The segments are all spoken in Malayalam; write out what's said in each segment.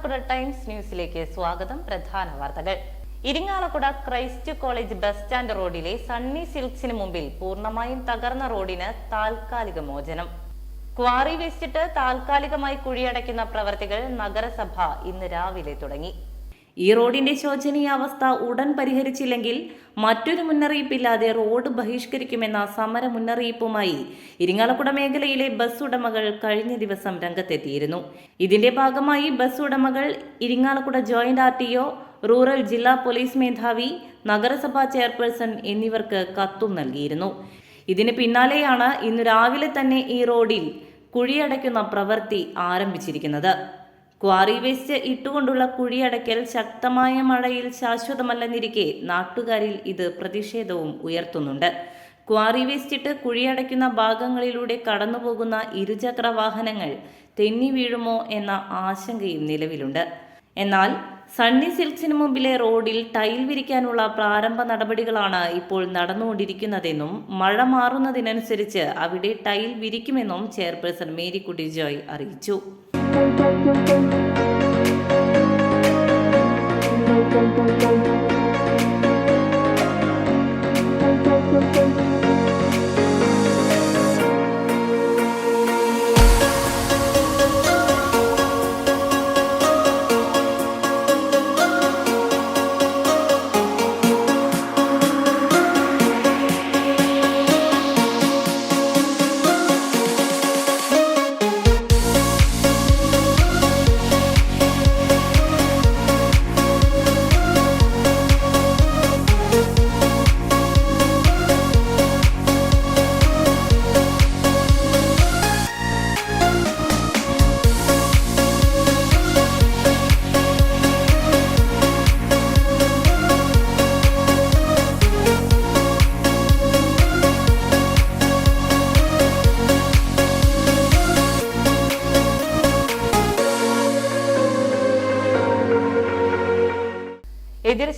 ഇരിങ്ങാലക്കുട ടൈംസ് ന്യൂസിലേക്ക് സ്വാഗതം. പ്രധാന വാർത്തകൾ. Irinjalakuda Christ college bus stand റോഡിലെ സണ്ണി സിൽക്സിന് മുമ്പിൽ പൂർണമായും തകർന്ന റോഡിന് താൽക്കാലിക മോചനം. ക്വാറി വേസ്റ്റിട്ട് താൽക്കാലികമായി കുഴിയടയ്ക്കുന്ന പ്രവർത്തികൾ നഗരസഭ ഇന്ന് രാവിലെ തുടങ്ങി. ഈ റോഡിന്റെ ശോചനീയാവസ്ഥ ഉടൻ പരിഹരിച്ചില്ലെങ്കിൽ മറ്റൊരു മുന്നറിയിപ്പില്ലാതെ റോഡ് ബഹിഷ്കരിക്കുമെന്ന സമര മുന്നറിയിപ്പുമായി ഇരിങ്ങാലക്കുട മേഖലയിലെ ബസ് ഉടമകൾ കഴിഞ്ഞ ദിവസം രംഗത്തെത്തിയിരുന്നു. ഇതിന്റെ ഭാഗമായി ബസ് ഉടമകൾ ഇരിങ്ങാലക്കുട ജോയിന്റ് ആർ റൂറൽ ജില്ലാ പോലീസ് മേധാവി നഗരസഭാ ചെയർപേഴ്സൺ എന്നിവർക്ക് കത്തും നൽകിയിരുന്നു. ഇതിന് പിന്നാലെയാണ് ഇന്ന് രാവിലെ തന്നെ ഈ റോഡിൽ കുഴിയടയ്ക്കുന്ന പ്രവൃത്തി ആരംഭിച്ചിരിക്കുന്നത്. ക്വാറി വേസ്റ്റ് ഇട്ടുകൊണ്ടുള്ള കുഴിയടയ്ക്കൽ ശക്തമായ മഴയിൽ ശാശ്വതമല്ലെന്നിരിക്കെ നാട്ടുകാരിൽ ഇത് പ്രതിഷേധവും ഉയർത്തുന്നുണ്ട്. ക്വാറി വേസ്റ്റ് ഇട്ട് കുഴിയടയ്ക്കുന്ന ഭാഗങ്ങളിലൂടെ കടന്നുപോകുന്ന ഇരുചക്ര വാഹനങ്ങൾ തെന്നി വീഴുമോ എന്ന ആശങ്കയും നിലവിലുണ്ട്. എന്നാൽ സണ്ണി സിൽക്സിന് മുമ്പിലെ റോഡിൽ ടൈൽ വിരിക്കാനുള്ള പ്രാരംഭ നടപടികളാണ് ഇപ്പോൾ നടന്നുകൊണ്ടിരിക്കുന്നതെന്നും മഴ മാറുന്നതിനനുസരിച്ച് അവിടെ ടൈൽ വിരിക്കുമെന്നും ചെയർപേഴ്സൺ മേരിക്കുട്ടി ജോയ് അറിയിച്ചു. Thank you.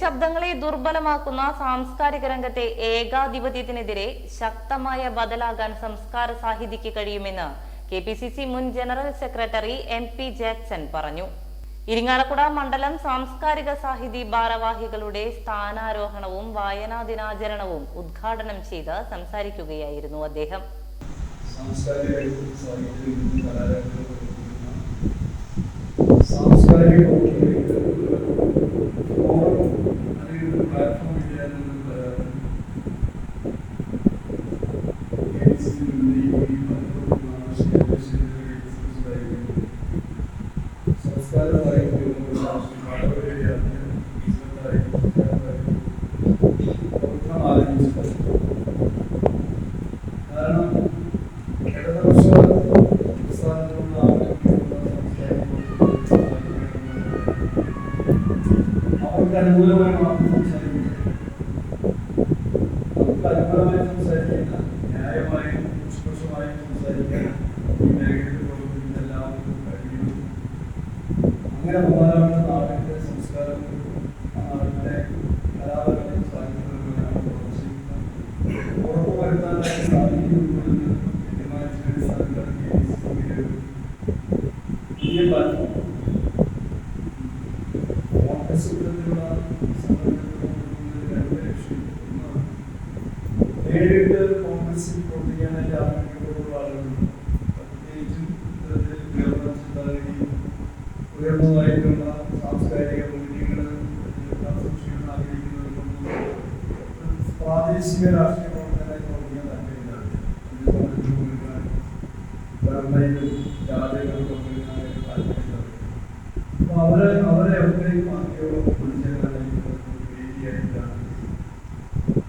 ശബ്ദങ്ങളെ ദുർബലമാക്കുന്ന സാംസ്കാരിക രംഗത്തെ ഏകാധിപത്യത്തിനെതിരെ ശക്തമായ ബദലാകാൻ സംസ്കാര സാഹിതിക്ക് കഴിയുമെന്ന് കെ പി സി സി മുൻ general secretary M P Jackson പറഞ്ഞു. ഇരിങ്ങാലക്കുട മണ്ഡലം സാംസ്കാരിക സാഹിതി ഭാരവാഹികളുടെ സ്ഥാനാരോഹണവും വായനാ ദിനാചരണവും ഉദ്ഘാടനം ചെയ്ത് സംസാരിക്കുകയായിരുന്നു അദ്ദേഹം. സാംസ്കാരിക പ്രാദേശിക രാഷ്ട്രീയ പ്രവർത്തനമായി പ്രവർത്തിക്കാൻ താല്പര്യമില്ല ധർമ്മയിലും ജാതികളും പങ്കെടുക്കാനായിട്ട് താല്പര്യമില്ല അപ്പൊ അവരെ അവരെ എവിടെയും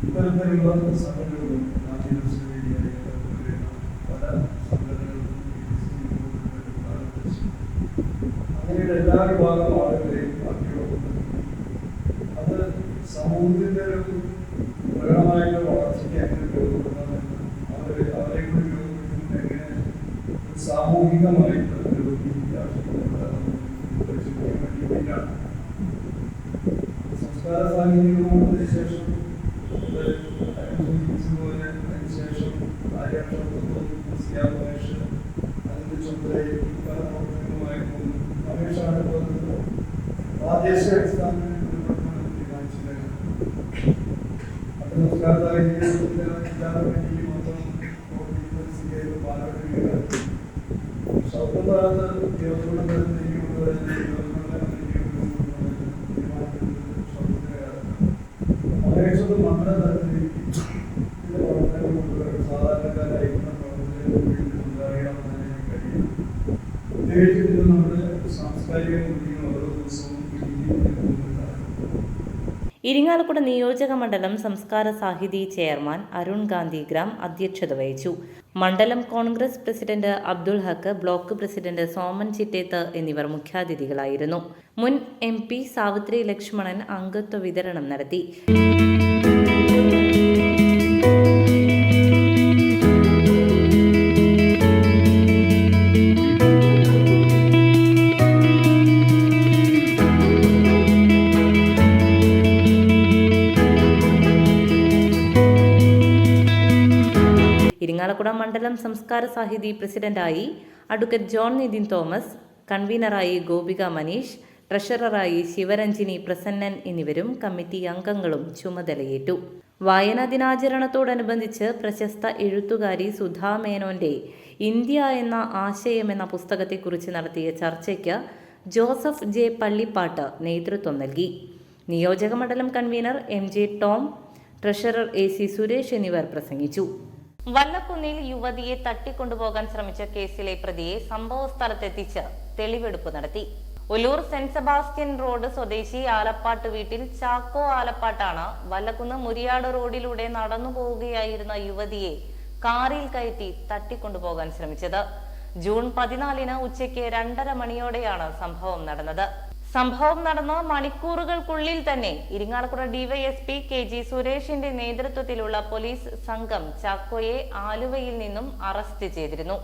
ഇത്തരത്തിലുള്ള സംഘടനകളും നാഷണലിസ്റ്റ് വേദിയായിട്ട് വരുന്ന പല സംഘടനകളും അങ്ങനെയുള്ള എല്ലാ വിഭാഗം ആളുകളെയും പാർട്ടിയോടൊപ്പം അത് സമൂഹത്തിന്റെ ഒരു പ്രകടമായിട്ട് വളർച്ചയ്ക്ക് എങ്ങനെ ഉപയോഗപ്പെടുത്താമെന്ന് അവരെ അവരെ കൂടി ഉപയോഗപ്പെടുത്തുന്നത് എങ്ങനെ ഒരു സാമൂഹികമായിട്ട് ഒരു രാഷ്ട്രീയ പരിശോധിക്കാൻ വേണ്ടി വേണ്ടിയാണ് സംസ്കാര സാഹിത്യങ്ങളുടെ മഹേശ്വര മണ്ഡല ഇരിങ്ങാലക്കുട നിയോജക മണ്ഡലം സംസ്കാര സാഹിതി ചെയർമാൻ അരുൺ ഗാന്ധിഗ്രാം അധ്യക്ഷത വഹിച്ചു. മണ്ഡലം Congress president Abdul Haq block president Soman Chittethu എന്നിവർ മുഖ്യാതിഥികളായിരുന്നു. മുൻ എം സാവിത്രി ലക്ഷ്മണൻ അംഗത്വ വിതരണം നടത്തി. ഇരിങ്ങാലക്കുട മണ്ഡലം സംസ്കാര സാഹിതി പ്രസിഡന്റായി അഡ്വക്കേറ്റ് ജോൺ നിതിൻ തോമസ് കൺവീനറായി ഗോപിക മനീഷ് ട്രഷററായി ശിവരഞ്ജിനി പ്രസന്നൻ എന്നിവരും കമ്മിറ്റി അംഗങ്ങളും ചുമതലയേറ്റു. വായനാ ദിനാചരണത്തോടനുബന്ധിച്ച് പ്രശസ്ത എഴുത്തുകാരി സുധാ മേനോന്റെ ഇന്ത്യ എന്ന ആശയം എന്ന പുസ്തകത്തെക്കുറിച്ച് നടത്തിയ ചർച്ചയ്ക്ക് ജോസഫ് ജെ പള്ളിപ്പാട്ട് നേതൃത്വം നൽകി. നിയോജകമണ്ഡലം convener M J Tom treasurer A C Suresh എന്നിവർ പ്രസംഗിച്ചു. വല്ലക്കുന്നിൽ യുവതിയെ തട്ടിക്കൊണ്ടുപോകാൻ ശ്രമിച്ച കേസിലെ പ്രതിയെ സംഭവ സ്ഥലത്തെത്തിച്ച് തെളിവെടുപ്പ് നടത്തി. ഒലൂർ സെന്റ് സെബാസ്റ്റ്യൻ റോഡ് സ്വദേശി ആലപ്പാട്ട് വീട്ടിൽ ചാക്കോ ആലപ്പാട്ടാണ് വല്ലക്കുന്ന് മുരിയാട് റോഡിലൂടെ നടന്നു പോവുകയായിരുന്ന യുവതിയെ കാറിൽ കയറ്റി തട്ടിക്കൊണ്ടുപോകാൻ ശ്രമിച്ചത്. ജൂൺ പതിനാലിന് ഉച്ചയ്ക്ക് രണ്ടര മണിയോടെയാണ് സംഭവം നടന്നത്. സംഭവം നടന്ന മണിക്കൂറുകൾക്കുള്ളിൽ തന്നെ ഇരിങ്ങാലക്കുട ഡിവൈഎസ്പി കെ ജി സുരേഷിന്റെ നേതൃത്വത്തിലുള്ള പോലീസ് സംഘം ചാക്കോയെ ആലുവയിൽ നിന്നും അറസ്റ്റ് ചെയ്തിരുന്നു.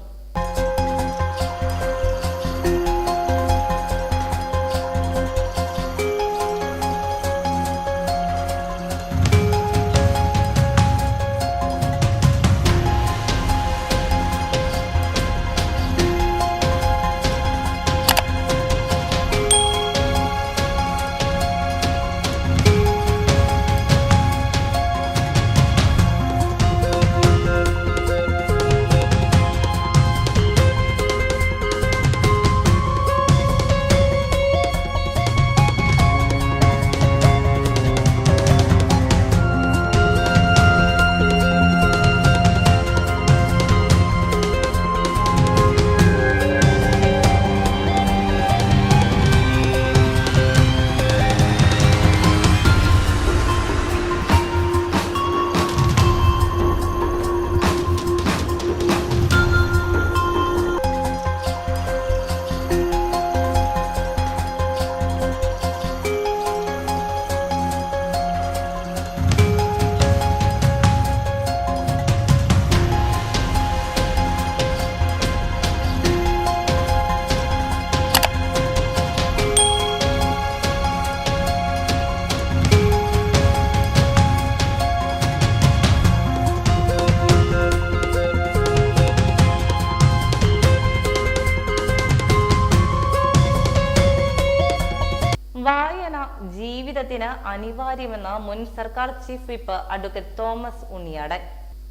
അനിവാര്യമെന്ന് മുൻ സർക്കാർ chief whip advocate Thomas Unniyadan.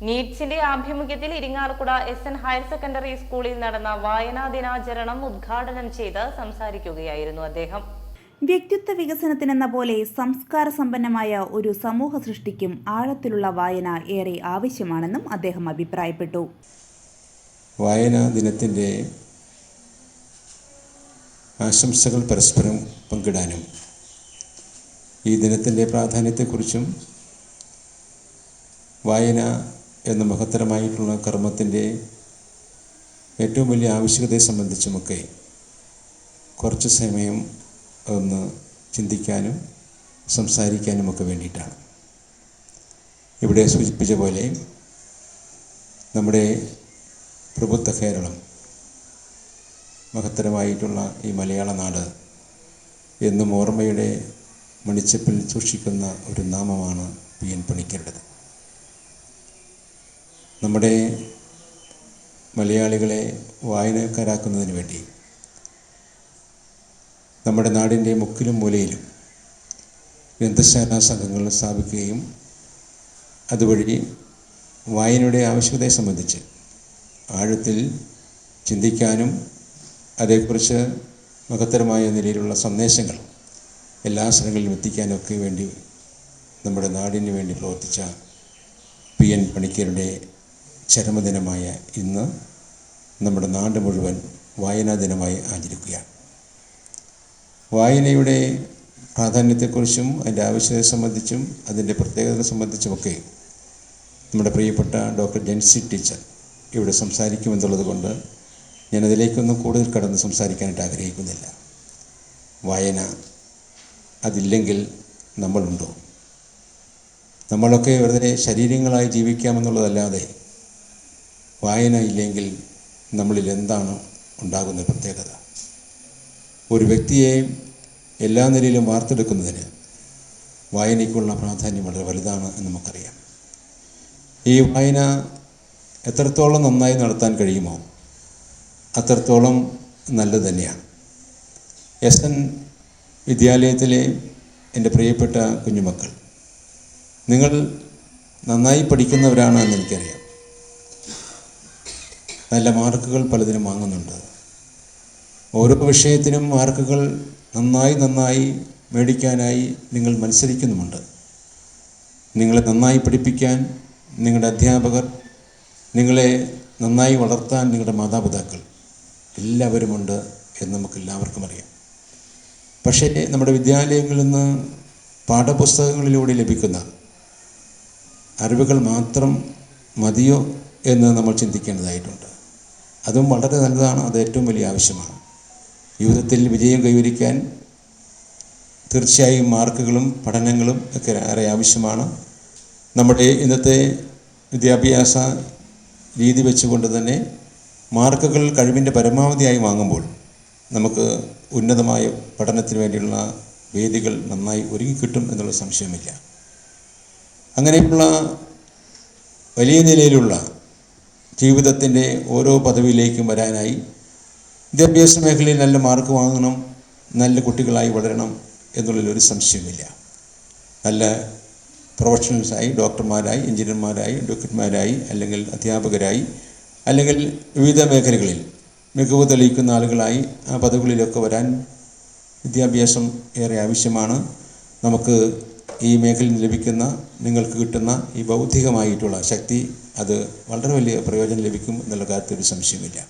നീറ്റ്സിന്റെ ആഭിമുഖ്യത്തിൽ Irinjalakuda S N higher secondary സ്കൂളിൽ നടന്ന വായനാ ദിനാചരണം ഉദ്ഘാടനം ചെയ്ത് സംസാരിക്കുകയായിരുന്നു അദ്ദേഹം. വ്യക്തിത്വ വികസനത്തിനെന്ന പോലെ സംസ്കാര സമ്പന്നമായ ഒരു സമൂഹ സൃഷ്ടിക്കും ആഴത്തിലുള്ള വായന ഏറെ ആവശ്യമാണെന്നും അദ്ദേഹം അഭിപ്രായപ്പെട്ടു. വായനാ ദിനത്തിന്റെ ആശംസകൾ പരസ്പരം പങ്കിടാനും ഈ ദിനത്തിന്റെ പ്രാധാന്യത്തെക്കുറിച്ചും വായന എന്ന മഹത്തരമായിട്ടുള്ള കർമ്മത്തിന്റെ ഏറ്റവും വലിയ ആവശ്യകതയെ സംബന്ധിച്ചുമൊക്കെ കുറച്ച് സമയം ഒന്ന് ചിന്തിക്കാനും സംസാരിക്കാനുമൊക്കെ വേണ്ടിയിട്ടാണ്. ഇവിടെ സൂചിപ്പിച്ച പോലെ നമ്മുടെ പ്രബുദ്ധ കേരളം മഹത്തരമായിട്ടുള്ള ഈ മലയാള നാട് എന്നും ഓർമ്മയുടെ മണിച്ചപ്പിൽ സൂക്ഷിക്കുന്ന ഒരു നാമമാണ് പി എൻ പണിക്കരുടേത് നമ്മുടെ മലയാളികളെ വായനക്കാരാക്കുന്നതിന് വേണ്ടി നമ്മുടെ നാടിന്റെ മുക്കിലും മൂലയിലും ഗ്രന്ഥശാല സംഘങ്ങൾ സ്ഥാപിക്കുകയും അതുവഴി വായനയുടെ ആവശ്യകതയെ സംബന്ധിച്ച് ആഴത്തിൽ ചിന്തിക്കാനും അതേക്കുറിച്ച് മഹത്തരമായ നിലയിലുള്ള സന്ദേശങ്ങൾ എല്ലാ സ്ഥലങ്ങളിലും എത്തിക്കാനൊക്കെ വേണ്ടി നമ്മുടെ നാടിന് വേണ്ടി പ്രവർത്തിച്ച പി എൻ പണിക്കരുടെ ചരമദിനമായ ഇന്ന് നമ്മുടെ നാട് മുഴുവൻ വായനാ ദിനമായി ആചരിക്കുകയാണ്. വായനയുടെ പ്രാധാന്യത്തെക്കുറിച്ചും അതിന്റെ ആവശ്യത്തെ സംബന്ധിച്ചും അതിന്റെ പ്രത്യേകതയെ സംബന്ധിച്ചുമൊക്കെ നമ്മുടെ പ്രിയപ്പെട്ട ഡോക്ടർ ജെൻസി ടീച്ചർ ഇവിടെ സംസാരിക്കുമെന്നുള്ളത് കൊണ്ട് ഞാനതിലേക്കൊന്നും കൂടുതൽ കടന്ന് സംസാരിക്കാനായിട്ട് ആഗ്രഹിക്കുന്നില്ല. വായന അതില്ലെങ്കിൽ നമ്മളുണ്ടോ? നമ്മളൊക്കെ വെറുതെ ശരീരങ്ങളായി ജീവിക്കാമെന്നുള്ളതല്ലാതെ വായന ഇല്ലെങ്കിൽ നമ്മളിൽ എന്താണ് ഉണ്ടാകുന്ന പ്രത്യേകത? ഒരു വ്യക്തിയെ എല്ലാ നിലയിലും വാർത്തെടുക്കുന്നതിന് വായനയ്ക്കുള്ള പ്രാധാന്യം വളരെ വലുതാണ് എന്ന് നമുക്കറിയാം. ഈ വായന എത്രത്തോളം നന്നായി നടത്താൻ കഴിയുമോ അത്രത്തോളം നല്ലത് തന്നെയാണ്. എസ് എൻ വിദ്യാലയത്തിലെ എന്റെ പ്രിയപ്പെട്ട കുഞ്ഞുമക്കൾ. നിങ്ങൾ നന്നായി പഠിക്കുന്നവരാണ് എന്ന് എനിക്കറിയാം. നല്ല മാർക്കുകൾ പലതിനും വാങ്ങുന്നുണ്ട്. ഓരോ വിഷയത്തിനും മാർക്കുകൾ നന്നായി നന്നായി മേടിക്കാനായി നിങ്ങൾ മത്സരിക്കുന്നുമുണ്ട്. നിങ്ങളെ നന്നായി പഠിപ്പിക്കാൻ നിങ്ങളുടെ അധ്യാപകർ നിങ്ങളെ നന്നായി വളർത്താൻ നിങ്ങളുടെ മാതാപിതാക്കൾ എല്ലാവരുമുണ്ട് എന്ന് നമുക്കെല്ലാവർക്കും അറിയാം. പക്ഷേ നമ്മുടെ വിദ്യാലയങ്ങളിൽ നിന്ന് പാഠപുസ്തകങ്ങളിലൂടെ ലഭിക്കുന്ന അറിവുകൾ മാത്രം മതിയോ എന്ന് നമ്മൾ ചിന്തിക്കേണ്ടതായിട്ടുണ്ട്. അതും വളരെ നല്ലതാണ് അത് ഏറ്റവും വലിയ ആവശ്യമാണ്. ജീവിതത്തിൽ വിജയം കൈവരിക്കാൻ തീർച്ചയായും മാർക്കുകളും പഠനങ്ങളും ഒക്കെ ഏറെ ആവശ്യമാണ്. നമ്മുടെ ഇന്നത്തെ വിദ്യാഭ്യാസ രീതി വെച്ചുകൊണ്ട് തന്നെ മാർക്കുകൾ കഴിവിന്റെ പരമാവധിയായി വാങ്ങുമ്പോൾ നമുക്ക് ഉന്നതമായ പഠനത്തിന് വേണ്ടിയുള്ള വേദികൾ നന്നായി ഒരുങ്ങി കിട്ടും എന്നുള്ള സംശയമില്ല. അങ്ങനെയുള്ള വലിയ നിലയിലുള്ള ജീവിതത്തിന്റെ ഓരോ പദവിയിലേക്കും വരാനായി വിദ്യാഭ്യാസ മേഖലയിൽ നല്ല മാർക്ക് വാങ്ങണം നല്ല കുട്ടികളായി വളരണം എന്നുള്ളതിലൊരു സംശയമില്ല നല്ല പ്രൊഫഷണൽസായി ഡോക്ടർമാരായി എഞ്ചിനീയർമാരായി ഡോക്ടർമാരായി അല്ലെങ്കിൽ അധ്യാപകരായി അല്ലെങ്കിൽ വിവിധ മേഖലകളിൽ മികവ് തെളിയിക്കുന്ന ആളുകളായി ആ പദവികളിലൊക്കെ വരാൻ വിദ്യാഭ്യാസം ഏറെ ആവശ്യമാണ്. നമുക്ക് ഈ മേഖലയിൽ ലഭിക്കുന്ന നിങ്ങൾക്ക് കിട്ടുന്ന ഈ ബൗദ്ധികമായിട്ടുള്ള ശക്തി അത് വളരെ വലിയ പ്രയോജനം ലഭിക്കും എന്നുള്ള കാര്യത്തിൽ ഒരു സംശയമില്ല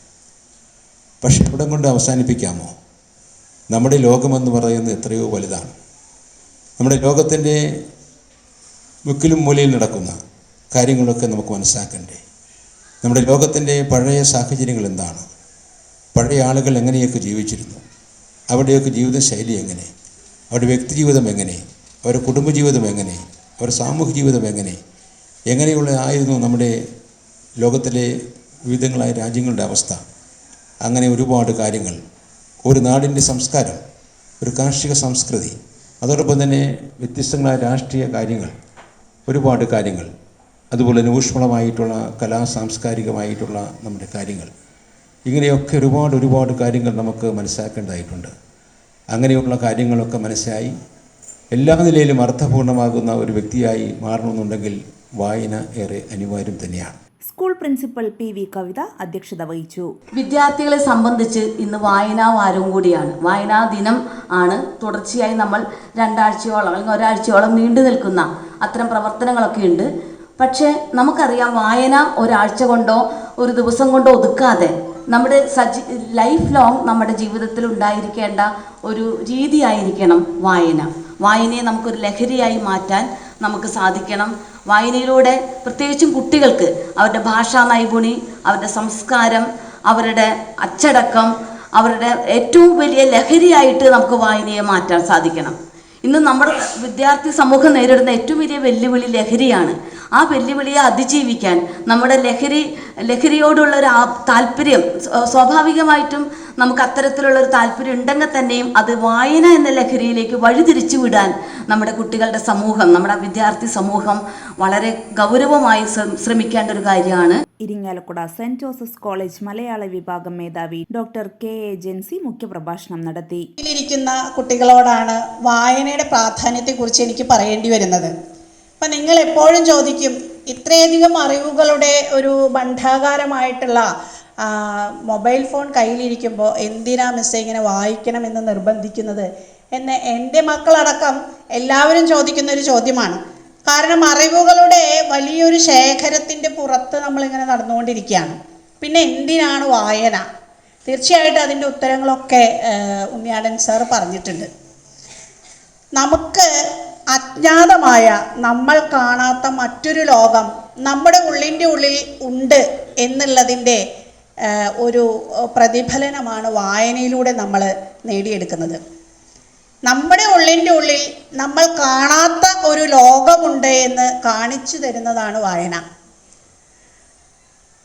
പക്ഷെ ഇവിടെ കൊണ്ട് അവസാനിപ്പിക്കാമോ? നമ്മുടെ ലോകമെന്ന് പറയുന്നത് എത്രയോ വലുതാണ്. നമ്മുടെ ലോകത്തിന്റെ മുക്കിലും മൂലയിൽ നടക്കുന്ന കാര്യങ്ങളൊക്കെ നമുക്ക് മനസ്സിലാക്കണ്ടേ? നമ്മുടെ ലോകത്തിന്റെ പഴയ സാഹചര്യങ്ങൾ എന്താണ്? പഴയ ആളുകൾ എങ്ങനെയൊക്കെ ജീവിച്ചിരുന്നു? അവരുടെയൊക്കെ ജീവിത ശൈലി എങ്ങനെ? അവരുടെ വ്യക്തിജീവിതം എങ്ങനെ? അവരുടെ കുടുംബജീവിതം എങ്ങനെ? അവരുടെ സാമൂഹ്യ ജീവിതം എങ്ങനെ? എങ്ങനെയുള്ള ആയിരുന്നു നമ്മുടെ ലോകത്തിലെ വിവിധങ്ങളായ രാജ്യങ്ങളുടെ അവസ്ഥ? അങ്ങനെ ഒരുപാട് കാര്യങ്ങൾ. ഒരു നാടിന്റെ സംസ്കാരം ഒരു കാർഷിക സംസ്കൃതി അതോടൊപ്പം തന്നെ വ്യത്യസ്തങ്ങളായ രാഷ്ട്രീയ കാര്യങ്ങൾ ഒരുപാട് കാര്യങ്ങൾ. അതുപോലെ തന്നെ ഊഷ്മളമായിട്ടുള്ള കലാ സാംസ്കാരികമായിട്ടുള്ള നമ്മുടെ കാര്യങ്ങൾ. ഇങ്ങനെയൊക്കെ ഒരുപാട് ഒരുപാട് കാര്യങ്ങൾ നമുക്ക് മനസ്സിലാക്കേണ്ടതായിട്ടുണ്ട്. അങ്ങനെയുള്ള കാര്യങ്ങളൊക്കെ മനസ്സിലായി. എല്ലാ നിലയിലും അർത്ഥപൂർണമാകുന്ന ഒരു വ്യക്തിയായി മാറണമെന്നുണ്ടെങ്കിൽ വായന ഏറെ അനിവാര്യം തന്നെയാണ്. School principal P V Kavitha അധ്യക്ഷത വഹിച്ചു. വിദ്യാർത്ഥികളെ സംബന്ധിച്ച് ഇന്ന് വായനാ വാരവും കൂടിയാണ്. വായനാ ദിനം ആണ്. തുടർച്ചയായി നമ്മൾ രണ്ടാഴ്ചയോളം അല്ലെങ്കിൽ ഒരാഴ്ചയോളം നീണ്ടു നിൽക്കുന്ന അത്തരം പ്രവർത്തനങ്ങളൊക്കെ ഉണ്ട്. പക്ഷേ നമുക്കറിയാം വായന ഒരാഴ്ച കൊണ്ടോ ഒരു ദിവസം കൊണ്ടോ ഒതുക്കാതെ നമ്മുടെ സജി ലൈഫ് ലോങ് നമ്മുടെ ജീവിതത്തിൽ ഉണ്ടായിരിക്കേണ്ട ഒരു രീതിയായിരിക്കണം വായന. വായനയെ നമുക്കൊരു ലഹരിയായി മാറ്റാൻ നമുക്ക് സാധിക്കണം. വായനയിലൂടെ പ്രത്യേകിച്ചും കുട്ടികൾക്ക് അവരുടെ ഭാഷാ നൈപുണി അവരുടെ സംസ്കാരം അവരുടെ അച്ചടക്കം അവരുടെ ഏറ്റവും വലിയ ലഹരിയായിട്ട് നമുക്ക് വായനയെ മാറ്റാൻ സാധിക്കണം. ഇന്ന് നമ്മുടെ വിദ്യാർത്ഥി സമൂഹം നേരിടുന്ന ഏറ്റവും വലിയ വെല്ലുവിളി ലഹരിയാണ്. ആ വെല്ലുവിളിയെ അതിജീവിക്കാൻ നമ്മുടെ ലഹരി ലഹരിയോടുള്ള ഒരു താല്പര്യം സ്വാഭാവികമായിട്ടും നമുക്ക് അത്തരത്തിലുള്ള ഒരു താല്പര്യം ഉണ്ടെങ്കിൽ തന്നെയും അത് വായന എന്ന ലഹരിയിലേക്ക് വഴിതിരിച്ചു വിടാൻ നമ്മുടെ കുട്ടികളുടെ സമൂഹം നമ്മുടെ വിദ്യാർത്ഥി സമൂഹം വളരെ ഗൗരവമായി ശ്ര- ശ്രമിക്കേണ്ട ഒരു കാര്യമാണ്. ഇരിങ്ങാലക്കുട സെന്റ് ജോസഫ്സ് കോളേജ് മലയാള വിഭാഗം മേധാവി ഡോക്ടർ കെ എ ജെൻസി മുഖ്യപ്രഭാഷണം നടത്തി. ിരിക്കുന്ന കുട്ടികളോടാണ് വായനയുടെ പ്രാധാന്യത്തെക്കുറിച്ച് എനിക്ക് പറയേണ്ടി വരുന്നത്. അപ്പം നിങ്ങൾ എപ്പോഴും ചോദിക്കും ഇത്രയധികം അറിവുകളുടെ ഒരു ഭണ്ഡാകാരമായിട്ടുള്ള മൊബൈൽ ഫോൺ കയ്യിലിരിക്കുമ്പോൾ എന്തിനാ മിസ്സേ ഇങ്ങനെ വായിക്കണമെന്ന് നിർബന്ധിക്കുന്നത്? എന്ന് എന്റെ മക്കളടക്കം എല്ലാവരും ചോദിക്കുന്ന ഒരു ചോദ്യമാണ്. കാരണം അറിവുകളുടെ വലിയൊരു ശേഖരത്തിന്റെ പുറത്ത് നമ്മളിങ്ങനെ നടന്നുകൊണ്ടിരിക്കുകയാണ്. പിന്നെ എന്തിനാണ് വായന? തീർച്ചയായിട്ടും അതിന്റെ ഉത്തരങ്ങളൊക്കെ ഉണ്ണിയാടൻ സാർ പറഞ്ഞിട്ടുണ്ട്. നമുക്ക് അജ്ഞാതമായ നമ്മൾ കാണാത്ത മറ്റൊരു ലോകം നമ്മുടെ ഉള്ളിന്റെ ഉള്ളിൽ ഉണ്ട് എന്നുള്ളതിന്റെ ഒരു പ്രതിഫലനമാണ് വായനയിലൂടെ നമ്മൾ നേടിയെടുക്കുന്നത്. നമ്മുടെ ഉള്ളിന്റെ ഉള്ളിൽ നമ്മൾ കാണാത്ത ഒരു ലോകമുണ്ട് എന്ന് കാണിച്ചു തരുന്നതാണ് വായന.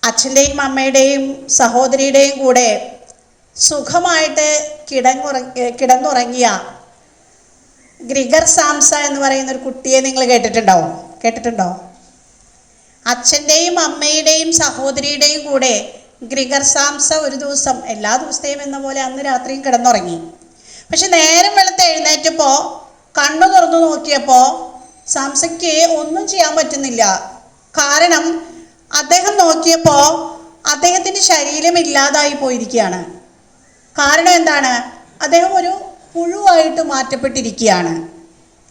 അച്ഛന്റെയും അമ്മയുടെയും സഹോദരിയുടെയും കൂടെ സുഖമായിട്ട് കിടങ്ങുറ കിടന്നുറങ്ങിയ ഗ്രിഗർ സാംസ എന്ന് പറയുന്ന ഒരു കുട്ടിയെ നിങ്ങൾ കേട്ടിട്ടുണ്ടാവും കേട്ടിട്ടുണ്ടോ? അച്ഛന്റെയും അമ്മയുടെയും സഹോദരിയുടെയും കൂടെ ഗ്രിഗർ സാംസ ഒരു ദിവസം എല്ലാ ദിവസത്തെയും എന്ന പോലെ അന്ന് രാത്രിയും കിടന്നുറങ്ങി. പക്ഷെ നേരം വെളുത്ത് എഴുന്നേറ്റപ്പോൾ കണ്ണു തുറന്നു നോക്കിയപ്പോൾ സാംസയ്ക്ക് ഒന്നും ചെയ്യാൻ പറ്റുന്നില്ല. കാരണം അദ്ദേഹം നോക്കിയപ്പോൾ അദ്ദേഹത്തിന്റെ ശരീരം ഇല്ലാതായി പോയിരിക്കുകയാണ്. കാരണം എന്താണ്? അദ്ദേഹം ഒരു പുഴുവായിട്ട് മാറ്റപ്പെട്ടിരിക്കുകയാണ്.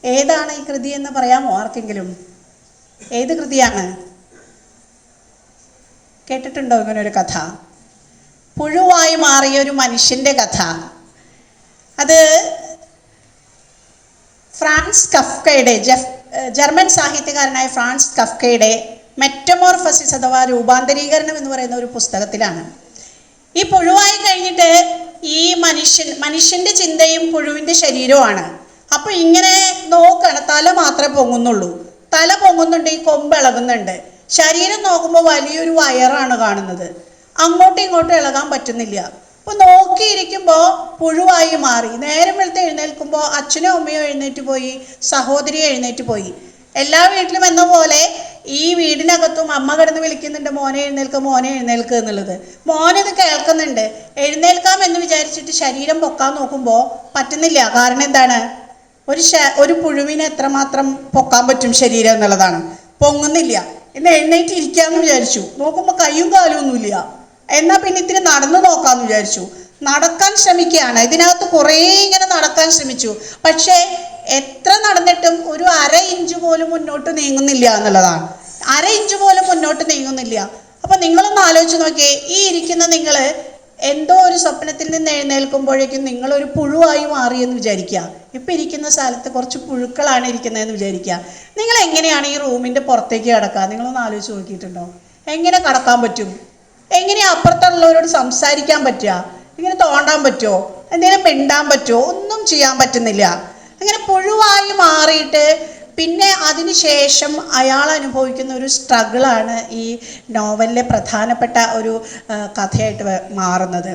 ഏതാണ് ഈ കൃതി എന്ന് പറയാമോ ആർക്കെങ്കിലും? ഏത് കൃതിയാണ്? കേട്ടിട്ടുണ്ടോ ഇങ്ങനെ ഒരു കഥ? പുഴുവായി മാറിയ ഒരു മനുഷ്യന്റെ കഥ. അത് ഫ്രാൻസ് കഫ്കയുടെ ജഫ് ജർമ്മൻ സാഹിത്യകാരനായ ഫ്രാൻസ് കഫ്കയുടെ മെറ്റമോർഫസിസ് അഥവാ രൂപാന്തരീകരണം എന്ന് പറയുന്ന ഒരു പുസ്തകത്തിലാണ്. ഈ പുഴുവായി കഴിഞ്ഞിട്ട് ഈ മനുഷ്യൻ മനുഷ്യന്റെ ചിന്തയും പുഴുവിന്റെ ശരീരവുമാണ് അപ്പോൾ ഇങ്ങനെ നോക്കണം തല മാത്രമേ പൊങ്ങുന്നുള്ളൂ. തല പൊങ്ങുന്നുണ്ട് ഈ കൊമ്പ് ഇളകുന്നുണ്ട്. ശരീരം നോക്കുമ്പോൾ വലിയൊരു വയറാണ് കാണുന്നത്. അങ്ങോട്ടും ഇങ്ങോട്ടും ഇളകാൻ പറ്റുന്നില്ല. അപ്പോൾ നോക്കിയിരിക്കുമ്പോൾ പുഴുവായി മാറി. നേരം വെളുത്ത് എഴുന്നേൽക്കുമ്പോൾ അച്ഛനോ അമ്മയോ എഴുന്നേറ്റ് പോയി സഹോദരി എഴുന്നേറ്റ് പോയി. എല്ലാ വീട്ടിലും എന്ന പോലെ ഈ വീടിനകത്തും അമ്മ കിടന്ന് വിളിക്കുന്നുണ്ട് മോനെ എഴുന്നേൽക്ക് മോനെ എഴുന്നേൽക്ക് എന്നുള്ളത്. മോനത് കേൾക്കുന്നുണ്ട്. എഴുന്നേൽക്കാം എന്ന് വിചാരിച്ചിട്ട് ശരീരം പൊക്കാൻ നോക്കുമ്പോൾ പറ്റുന്നില്ല. കാരണം എന്താണ്? ഒരു ശ ഒരു പുഴുവിനെ എത്രമാത്രം പൊക്കാൻ പറ്റും ശരീരം എന്നുള്ളതാണ്. പൊങ്ങുന്നില്ല. എന്നെ എഴുന്നേറ്റ് ഇരിക്കാമെന്ന് വിചാരിച്ചു. നോക്കുമ്പോൾ കയ്യും കാലും ഒന്നുമില്ല. എന്നാൽ പിന്നെ ഇത്തിരി നടന്നു നോക്കാമെന്ന് വിചാരിച്ചു. നടക്കാൻ ശ്രമിക്കുകയാണ്. ഇതിനകത്ത് കുറേ ഇങ്ങനെ നടക്കാൻ ശ്രമിച്ചു. പക്ഷേ എത്ര നടന്നിട്ടും ഒരു അര ഇഞ്ച് പോലും മുന്നോട്ട് നീങ്ങുന്നില്ല എന്നുള്ളതാണ്. അര ഇഞ്ച് പോലും മുന്നോട്ട് നീങ്ങുന്നില്ല. അപ്പം നിങ്ങളൊന്ന് ആലോചിച്ച് നോക്കിയേ ഈ ഇരിക്കുന്ന നിങ്ങൾ എന്തോ ഒരു സ്വപ്നത്തിൽ നിന്ന് എഴുന്നേൽക്കുമ്പോഴേക്കും നിങ്ങളൊരു പുഴുവായി മാറിയെന്ന് വിചാരിക്കുക. ഇപ്പം ഇരിക്കുന്ന സ്ഥലത്ത് കുറച്ച് പുഴുക്കളാണ് ഇരിക്കുന്നതെന്ന് വിചാരിക്കുക. നിങ്ങൾ എങ്ങനെയാണ് ഈ റൂമിന്റെ പുറത്തേക്ക് കിടക്കുക? നിങ്ങളൊന്ന് ആലോചിച്ച് നോക്കിയിട്ടുണ്ടോ? എങ്ങനെ കടക്കാൻ പറ്റും? എങ്ങനെ അപ്പുറത്തുള്ളവരോട് സംസാരിക്കാൻ പറ്റുക? ഇങ്ങനെ തോണ്ടാൻ പറ്റുമോ എന്തെങ്കിലും മിണ്ടാൻ പറ്റുമോ ഒന്നും ചെയ്യാൻ പറ്റുന്നില്ല. അങ്ങനെ പുഴുവായി മാറിയിട്ട് പിന്നെ അതിനുശേഷം അയാൾ അനുഭവിക്കുന്ന ഒരു സ്ട്രഗിളാണ് ഈ നോവലിലെ പ്രധാനപ്പെട്ട ഒരു കഥയായിട്ട് മാറുന്നത്.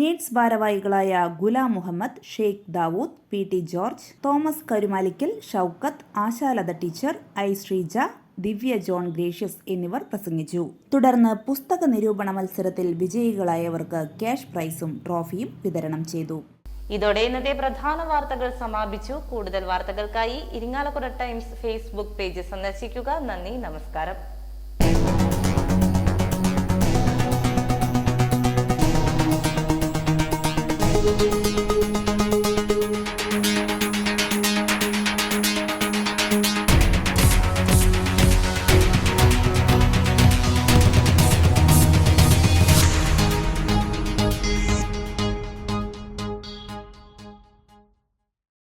നീഡ്സ് ഭാരവാഹികളായ Ghulam Muhammad Sheikh Dawood P T George Thomas Karumalikkal Shoukath Ashalatha teacher I Sreeja Divya John Gracious എന്നിവർ പ്രസംഗിച്ചു. തുടർന്ന് പുസ്തക നിരൂപണ മത്സരത്തിൽ വിജയികളായവർക്ക് ക്യാഷ് പ്രൈസും ട്രോഫിയും വിതരണം ചെയ്തു. ഇതോടെ ഇന്നത്തെ പ്രധാന വാർത്തകൾ സമാപിച്ചു. കൂടുതൽ വാർത്തകൾക്കായി ഇരിങ്ങാലക്കുട ടൈംസ് ഫേസ്ബുക്ക് പേജ് സന്ദർശിക്കുക. നന്ദി നമസ്കാരം.